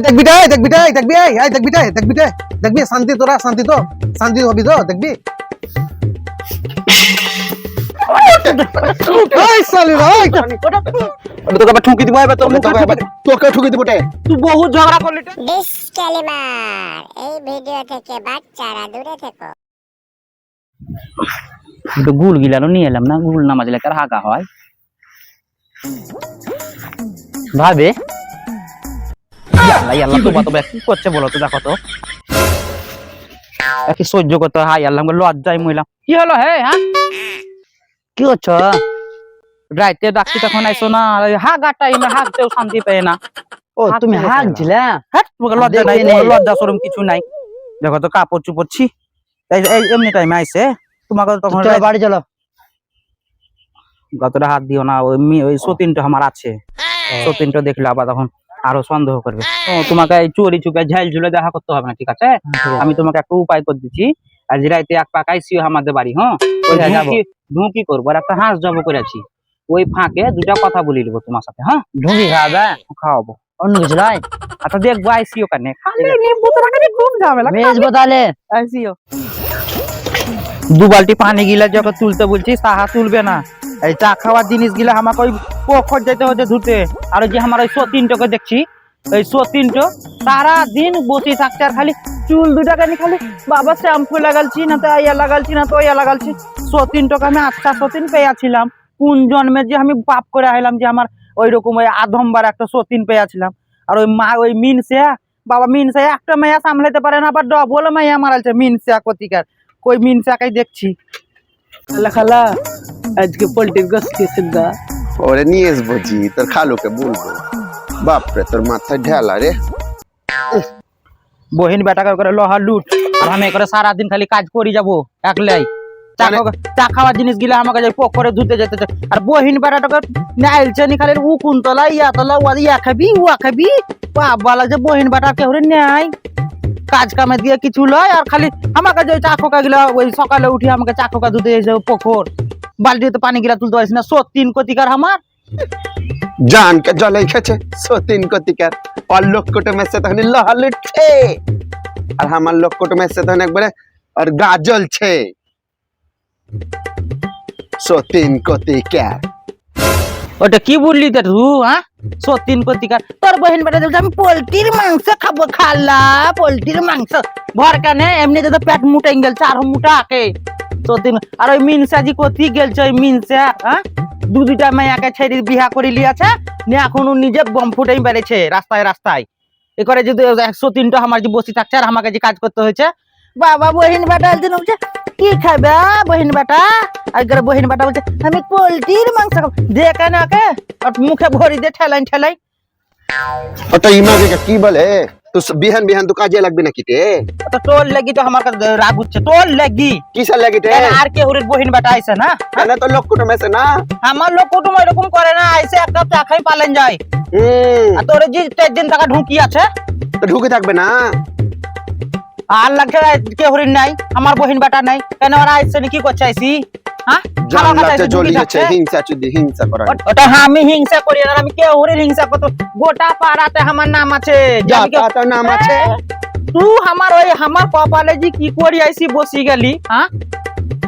দেখবি রে দেখবি রে দেখবি এই এই দেখবি রে দেখবি রে দেখবি শান্তি তোরা শান্তি তো শান্তি হবি তো দেখবি? এই সালি রে এই তোকে আবার ঠুকি দিব এবার তোর মুখে তোকে ঠুকি- তোকে ঠুকে দিব রে তুই বহুত ঝগড়া করলি এই ভিডিও থেকে বাচ্চারা দূরে থেকো। তো গুল গিলানো নিয়ে এলাম না গুল না মাজলে কার হাগা হয়। ভাবে আল্লাহ আল্লাহ তো কি করছে বলো তো দেখো তো। কি সহ্য করতে হাই আল্লাহ লজ্জায় মহিলাম কি হলো হে হ্যাঁ? কি হচ্ছে রাইতে ডাকছি তখন আইসো না হাগা টাইমে হাগতেও শান্তি পেয়ে না। ও তুমি হ্যাঁ তোমাকে লজ্জা নাই লজ্জা সরম কিছু নাই। দেখো তো কাপড় চুপড় ছি। এই এই এমনি টাইমে আইছে তোমাকে তখন বাড়ি চলো। গতটা হাত দিও না ওই সতীনটা আমার আছে। সতীনটা দেখলে আবার তখন আরও সন্দেহ করবে। তোমাকে এই চুরি চুপে ঝাইল ঝুলে দেখা করতে হবে না ঠিক আছে? আমি তোমাকে একটা উপায় করে দিচ্ছি। আজ রাইতে এক পাক আইসিও আমাদের বাড়ি হ্যাঁ? ঢুকি করব আর একটা হাঁস জব করেছি। ওই ফাঁকে দুটা কথা বলি নেব তোমার সাথে হ্যাঁ? ঢুকি খাবে খাওয়াবো। অন্য কিছু নয় আচ্ছা দেখব ঝামেলা। বেচবো তাহলে? আইসিও দু বালতি পানি গিলা যখন তুলতে বলছি তাহা তুলবে না। এই চা খাওয়ার জিনিস গিলা আমাকে ওই পোখর যেতে হচ্ছে ধুতে। আর ওই যে আমার ওই সতীনটাকে দেখছি। ওই সতীনটো সারা দিন বসে থাকছে আর খালি চুল দুটাকে নিয়ে খালি বাবা শ্যাম্পু লাগালছি, না তো ইয়া লাগালছি, না তো ইয়া লাগালছি। সতীনটাকে আমি আচ্ছা সতীন পেয়েছিলাম। কোন জন্মে যে আমি পাপ করে আইলাম যে আমার ওই রকম ওই আধমবার একটা সতীন পেয়েছিলাম। আর ওই মা, ওই মিনসে বাবা মিনসে একটা মেয়া সামলাতে পারে না, আবার ডবল মেয়া মারালছে মিনসা কতিকার। কই মিনসাকাই দেখছি। খালা খালা আজকে পোল্ট্রির গোস খেয়েছেন না ওরে নিয়ে আসব জি তোর খালুকে বলব বাপরে তোর মাথায় ঢেলা রে বহিন বেটাকে করে লোহা লুট আর আমি করে সারাদিন খালি কাজ করি যাব একলাই চা মানে- খাওয়া- চা খাওয়ার জিনিস গিলা আমাকে যাই পোখরে ধুতে যেতে চায়। আর বহিন বেটাটাকে নাইলছে নি খালি উ কুন্তলা ইয়া তলা ওয়া ইয়া খাবি উয়া খাবি বাবা লাগছে বহিন বেটা কেউ নেয় কাজ কামে দিয়ে কিছু লয় আর খালি আমাকে যে চা খোকা গিলা ওই সকালে উঠে আমাকে চা খোকা ধুতে এসে পোখর বালতিতে পানি গিলা তুলতে পারিস না সত্যিন কতিকার আমার। জানকে জলে খেছে সতীন কতিকার। আর লক্ষ্যটা মেসে তখন লহা লুটছে আর আমার লক্ষ্যটা মেসে তখন একবারে আর গা জ্বলছে। সতীন কতিকার। ওটা কি বললি তা তু হ্যাঁ? সতীন কতিকার তোর বহিন বেটা বলছে, আমি পোলট্রির মাংস খাব খালা, পোলট্রির মাংস। ভর কানে, এমনি তো পেট মুটে গেল, চার মুটা আকে। সতীন আর ওই মিনসা জি কতি গেলছে, ওই মিনসা হ্যাঁ? দু দুটা মেয়াকে ছেড়ে বিহা করে লিয়াছে নিয়ে এখন ও নিজে বম ফুটেই বেড়েছে, রাস্তায় রাস্তায়। এ করে যদি সতীনটা আমার যে বসে থাকছে আর আমাকে যে কাজ করতে হয়েছে, বাবা বহিন বেটা বলছে কি খাবে বহিন বেটা আর করে বহিন বেটা বলছে আমি পোলট্রির মাংস খাব দেখে না কে আর মুখে ভরি দিয়ে ঠেলাই ঠেলাই ওটা ইমাকে কি বলে তো বিহান বিহান তো কাজে লাগবে নাকি রে তো টোল লাগি তো আমার কাছে রাগ হচ্ছে টোল লাগি কিসের লাগে রে কেন আর কে হুরির বহিন বেটা আইছে না কেন তোর লক্ষ্যটা মেসে না আমার লোক কুটুম এরকম করে না আইসে এক কাপ চা খাই পালেন যায় হম আর তোর যে চার দিন থাকা ঢুকি আছে তো ঢুকে থাকবে না আর লাগে কে হরিণ নাই? আমার বহিন বেটা নাই। কেন ওরা আইসে নি? কি করছে আইসি হ্যাঁ? আমি হিংসা করি আমি কে হরির হিংসা করতো? গোটা পাড়াতে আমার নাম আছে। নাম আছে? তুই আমার ওই আমার কপালে যে কি করি আইসি বসি গেলি হ্যাঁ?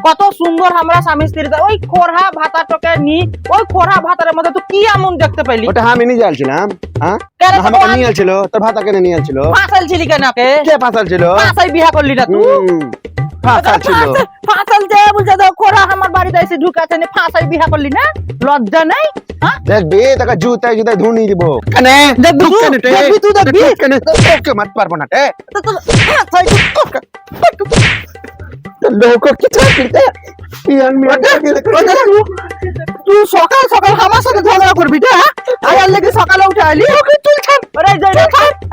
কত সুন্দর আমরা স্বামী স্ত্রী ওই খোরহা ভাতাটাকে নি ওই খোরহা ভাতার মধ্যে তুই কি এমন দেখতে পাইলি? ওটা আমি নিয়ে যাচ্ছিলাম হ্যাঁ? নিয়ে আসছিল তোর ভাতা কেন নিয়ে আসছিল ফাঁসাল ছিলি কেন কে ফাঁসাল ছিল? ফাঁসাই বিয়া করলি না তুই? ফাঁসাল ছিল। ফাঁসাল যে বলছে তো খোরা আমার বাড়িতে এসে ঢুকাছে নি ফাঁসাই বিয়া করলি না? লজ্জা নাই? হ্যাঁ দেখবি তোকে জুতায় জুতায় ধুনি দিব। কেনে? দেখবি তুই, দেখবি তুই, দেখবি। কেনে ওকে মাত পারব না রে তো তো ফাঁসাই লোক কি চাকরিতে তুই সকাল সকাল আমার সাথে ঝগড়া করবি না আয়ার লেগে সকালে উঠে আইলি। ওকে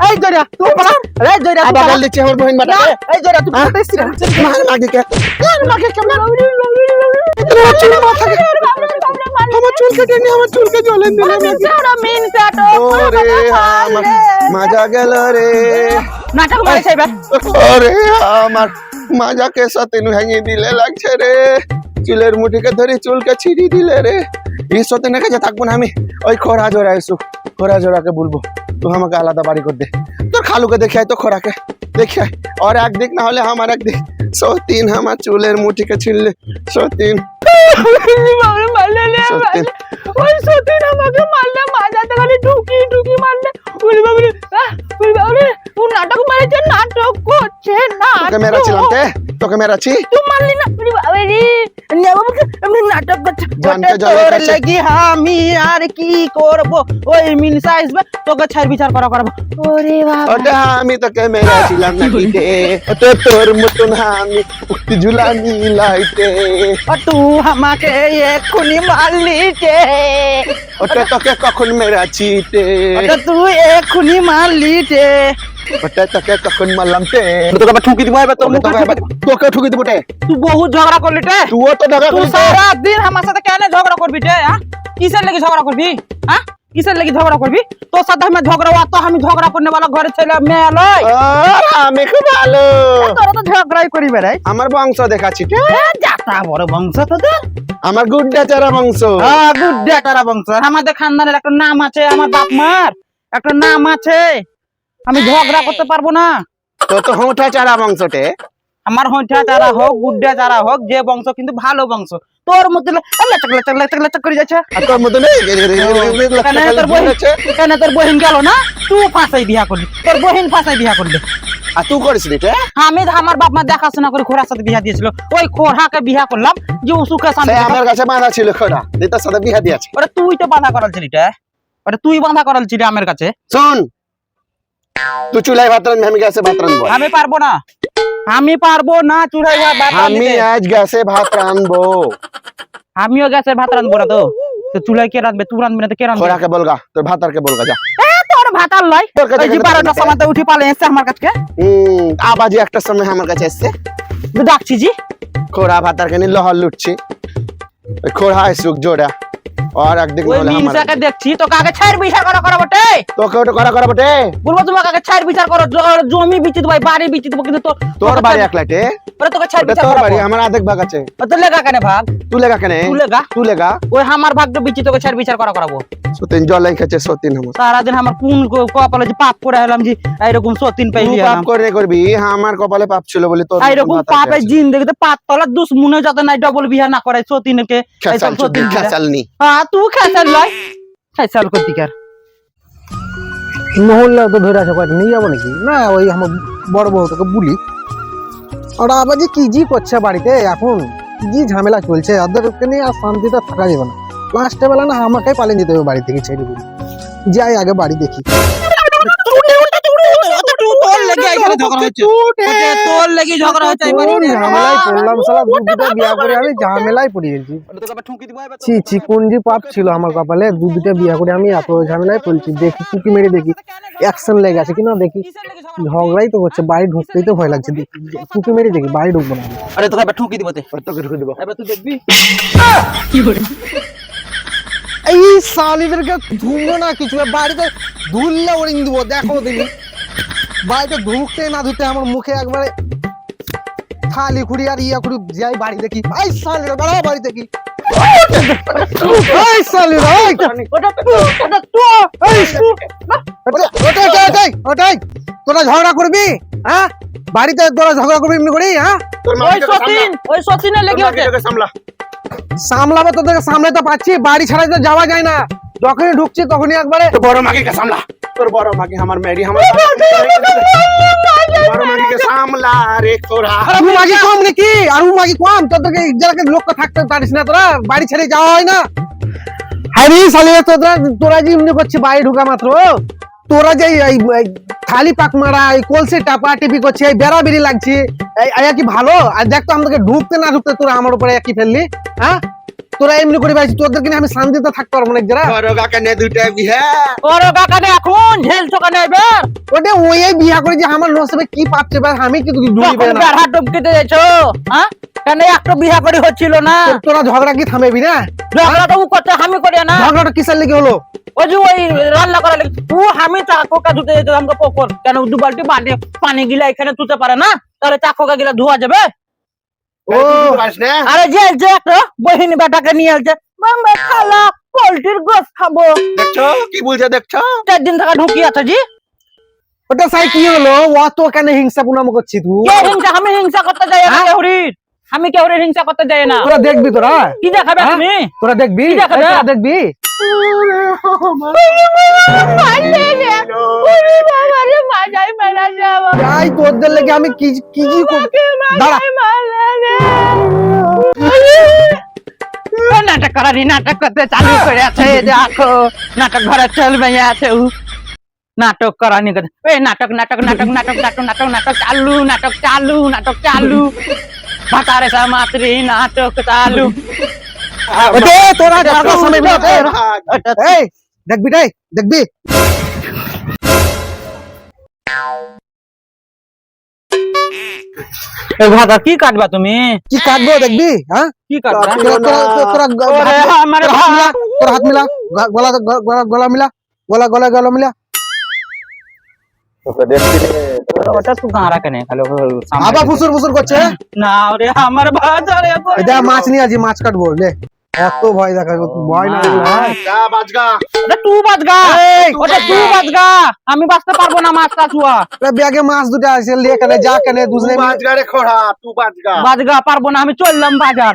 এই জয়রা তুই পালা আরে জয়রা তুই আবার পালা। বল দিচ্ছে আমার বহিন বাটা এই জয়রা তুই হ্যাঁ? না মার লাগে কে মার লাগে কে মার আমার চুল কেটে নি আমার চুলকে জ্বলেন দিলে সারা মিন কাটো ওরে আমার মাজা গেল রে নাটক মারিস এবার ওরে আমার মাজাকে সাথে ভেঙে দিলে লাগছে রে চুলের মুঠিকে ধরে চুলকে ছিঁড়ি দিলে রে এই সাথে না কাছে থাকব না আমি ওই খরা জোড়া এসু খরা জোড়াকে বলব তুই আমাকে আলাদা বাড়ি করে দে। তোর খালুকে দেখে আয় তো খোরাকে দেখে আয়। আর একদিক না হলে আমার একদিক। সতীন আমার চুলের মুঠিকে ছিললে সতীন। তোকে মেরাছি তুই মারলি না লাগি আমি আর কি করব? ওই মিনসা আসবে তোকে ছাড় বিচার করা করব। ওরে বাবা। ওটা আমি তোকে মেরাছিলাম নাকি তে তো তোর মতন আমি উক্তি ঝুলানি লাইতে ও তুই আমাকে এক্ষুনি মারলি রে ওটা তোকে কখন মেরাছি তে? ওটা তুই এক্ষুনি মারলি রে তোকে বহুত ঝগড়া করলি আমার কেন ঝগড়া করবি কিসের ঝগড়া করবি ঝগড়া করবি তোর সাথে ভালো তো ঝগড়াই আমার বংশ দেখাচ্ছি বড় বংশ তোদের আমার গুড্ডা চারা বংশ গুড্ডা তারা বংশ আমাদের খানদানের একটা নাম আছে আমার বাপ মার একটা নাম আছে আমি ঝগড়া করতে পারব না। তো তো হোঁঠা চারা বংশটে। আমার হইঠা চারা হোক গুড্ডা চারা হোক যে বংশ কিন্তু ভালো বংশ। তোর মধ্যে লেচক লেচক লেচক লেচক করে যাচ্ছে। আর তোর এই কেন তোর বহিন গেল না? তুই ফাঁসাই বিয়া করলি। তোর বহিন ফাঁসাই বিয়া করলি। আর তুই তে আমি আমার বাপ মা দেখাশোনা করে খোরার সাথে বিয়া দিয়েছিল। ওই খোরহাকে বিয়া করলাম যে সুখে শান্তি আমার কাছে বাঁধা ছিল খোড়া দিয়ে তোর সাথে বিহা দিয়েছে। ওরে তুই তো বাঁধা করাল ছিলি রে। ওরে তুই বাঁধা করাল ছিলি আমার কাছে। শোন তুই চুলাই ভাত রান্ধবি আমি গ্যাসে ভাত রান্ধবো আমি পারব না আমি পারব না চুড়াই ভাত আমি রাঁধতে। আজ গ্যাসে ভাত রান্ধবো আমিও গ্যাসের ভাত রাঁধবো না তো তো চুলাই কে রাঁধবে তুই রাঁধবি না তো কে রাঁধবে খোড়াকে বলগা তোর ভাতারকে বলগা যা এ, তোর ভাত আর লাই তোর কাছে ওই যে কেন বারোটার রাঁধবে? সময় তো উঠি পালে এসছে আমার কাছে হম আবাজি একটা সময় আমার কাছে এসছে ডাকছি জি খোড়া ভাতারকে নিয়ে লহর লুটছি ওই খোড়া সুখ জোড়া আর একদিন ওই হলে আমার মিনসাকে দেখছি তো কাকে ছাইর বিচার করা করা বটে তোকে ওটা করা করা বটে বলব তোমাকে কাকে ছাইর বিচার করো জমি বিচিত ভাই বাড়ি বিচিত কিন্তু তোর তোর বাড়ি একলাটে ওরে তোকে ছাইর বিচার তোর বাড়ি আমার আধেক ভাগ আছে। তো লেগা কেন ভাগ? তুই লেগা কেন? তুই লেগা? তুই লেগা? ওই আমার ভাগটা বিচি তোকে ছাইর বিচার করা করাবো। সতীন জলাই খেছে সতীন আমার সারাদিন আমার কোন কপালে যে পাপ করে হলাম যে এইরকম সতীন পাইলি পাপ করে করবি আমার কপালে পাপ ছিল বলে তোর এইরকম পাপে জিন্দগিতে পাত তলা দুশ্মনে যাতে নাই ডবল বিয়া না করে সতীনকে খেসাল সতীন খেসাল নি। হ্যাঁ তুই খেসাল লয়। খেসাল কতিকার মহল্লা তো ধরে আছে নিয়ে যাব নাকি? না ওই আমার বড় বউটাকে বলি। ওরা আবার যে কি জি করছে বাড়িতে এখন কি ঝামেলা চলছে? ওদেরকে নিয়ে আর শান্তিতে থাকা যাবে না। লাস্টে বেলা না আমাকে পালিয়ে যেতে হবে বাড়ি থেকে ছেড়ে দিবি যাই আগে বাড়ি দেখি। পাপ ছিল আমার কপালে। দু দুটো বিয়া করে আমি এত ঝামেলায় পড়ছি। দেখি মেরে দেখি। অ্যাকশন লেগে আছে কিনা দেখি। ঝগড়াই তো হচ্ছে বাড়ি ঢুকতেই তো ভয় লাগছে। দেখি কুকি মেরে দেখি বাড়ি ঢুকবো না। আরে তোকে ঠুকি দিব তোকে ঢুকে দিব। তুই দেখবি। এই শালিদেরকে না কিছু? বাড়িতে ধুললে ওরিং দিব দেখো তুমি বাড়িতে ঢুকতে না ধুতে আমার মুখে একবারে থালি খুঁড়ি আর ইয়া খুঁড়ি যাই বাড়ি দেখি। এই শালিরা বাড়া বাড়ি দেখি। এই শালিরা ওটাই, ওটাই। তোরা ঝগড়া করবি হ্যাঁ? বাড়িতে তোরা ঝগড়া করবি এমনি করি হ্যাঁ? ওই সতীন ওই সতীনের লেগে তোকে সামলা। সামলাবো তোদেরকে সামলাতে পারছি বাড়ি ছাড়াই তো যাওয়া যায় না। যখনই ঢুকছি তখনই একবারে তোর বড় মাকে কে সামলা? তোর বড় মাকে আমার মেরি আমার বড় মাকে সামলা রে খোড়া আর মাগি কম নাকি? আর উ মাগি কম? তোদেরকে থাকতে পারিস না তোরা বাড়ি ছেড়ে যাওয়া হয় না। হ্যাঁ সালি তোরা তোরা যে এমনি করছিস বাড়ি ঢুকা মাত্র তোরা যে এই থালি পাক মারা এই কলসি টাপা টিপি করছে এই বেড়া বেরি লাগছে। আয়া কি ভালো? আর দেখ তো আমাদেরকে ঢুকতে না ঢুকতে তোরা আমার উপরে কি ফেললি হ্যাঁ? তোরা এমনি করে তোদেরকে আমি শান্তিতে থাকতে পারব না বড় নে দুইটা বিহা ওর কাকানে এখন এবার ওটা ওই এই বিয়া করে যে আমার নসবে কি পাচ্ছে আমি কি বেড়া ডুবকিতে যাইছো হ্যাঁ? কেন একটা বিয়া করে হচ্ছিল না? তোরা ঝগড়া কি থামেবি না? ঝগড়াটা ও করতে আমি করি না। ঝগড়াটা কিসের লেগে হলো? ওই যে ওই রান্না করা লেগে ও আমি চাকোকা ধুতে যেত আমাকে পকর। কেন দু বালতি পানি পানি গিলা এখানে তুলতে পারে না? তাহলে চাকোকা গিলা ধোয়া যাবে? ও। আরে যে যে বহিনী বেটাকে নিয়ে আসছে বাংলা খালা পোল্ট্রির গোস খাব। দেখছ? কি বলছে দেখছ? চার দিন থাকা ঢুকি আছে জি। ওটা সাই কি হলো? ও তো কেন হিংসা পুনাম করছি তুই কে হিংসা? আমি হিংসা করতে যাই না হ্যাঁ? কেউরির। আমি কেউরির হিংসা করতে যাই না। তোরা দেখবি তোরা? কি দেখাবে হ্যাঁ? তুমি? তোরা দেখবি? দেখবি? দেখাবে? তোরা দেখবি যাই তোদের লেগে আমি কি কি কি কর- দাঁড়া ও নাটক করানি নাটক করতে চালু করে আছে দেখো নাটক ঘরে চলবে আছে উ। নাটক করানি কথা এই নাটক নাটক নাটক নাটক নাটক নাটক নাটক চালু নাটক চালু নাটক চালু ভাতারে সামাত্রি নাটক চালু ওতে তোরা কাকা সামনে বিরাতে এই দেখবি রে দেখবি এই ভাতা কি কাটবা তুমি কি কাটবো দেখবি হ্যাঁ কি কাটবা তোরা তোরা- তোরা গ- ওরে হাত- আমার তোরা হাত মিলা তোরা হাত মিলা গ- গলা গ- গলা গলা মিলা গলা গলা গলা মিলা ওটা তুই গাঁরা কেনে খালি সামনে আবার ফুসুর ফুসুর করছে না ওরে আমার বাজারে এটা মাছ নিয়ে আছি মাছ কাটবো লে কত ভয় দেখা ভয় না লাগলে? যা বাজগা। ওটা তুই বাজগা ওটা তুই বাজগা আমি বাঁচতে পারব না মাছ কাছুয়া ব্যাগে মাছ দুটো আছে লিয়ে যা কেনে দুজনে বাজগা রে খোড়া তুই বাজগা। বাজগা পারব না আমি চললাম বাজার।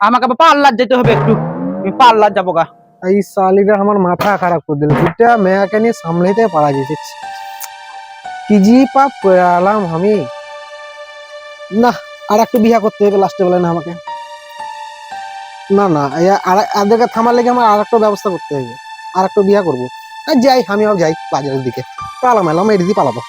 আমাকে পার্লার যেতে হবে একটু। আমি পার্লার যাব গা। এই শালিটা আমার মাথা খারাপ করে দিল। দুটা মেয়াকে নিয়ে সামলাইতে পারা যেছে কি জি পাপ করালাম আমি। না আর একটু বিয়া করতে হবে লাস্টে বলে না আমাকে। না না আদেরকে থামার লেগে আমার আর একটা ব্যবস্থা করতে হবে আর একটা বিয়া করব। আর যাই, আমিও যাই বাজারের দিকে। পালাম এলাম, এদিকে পালাবো।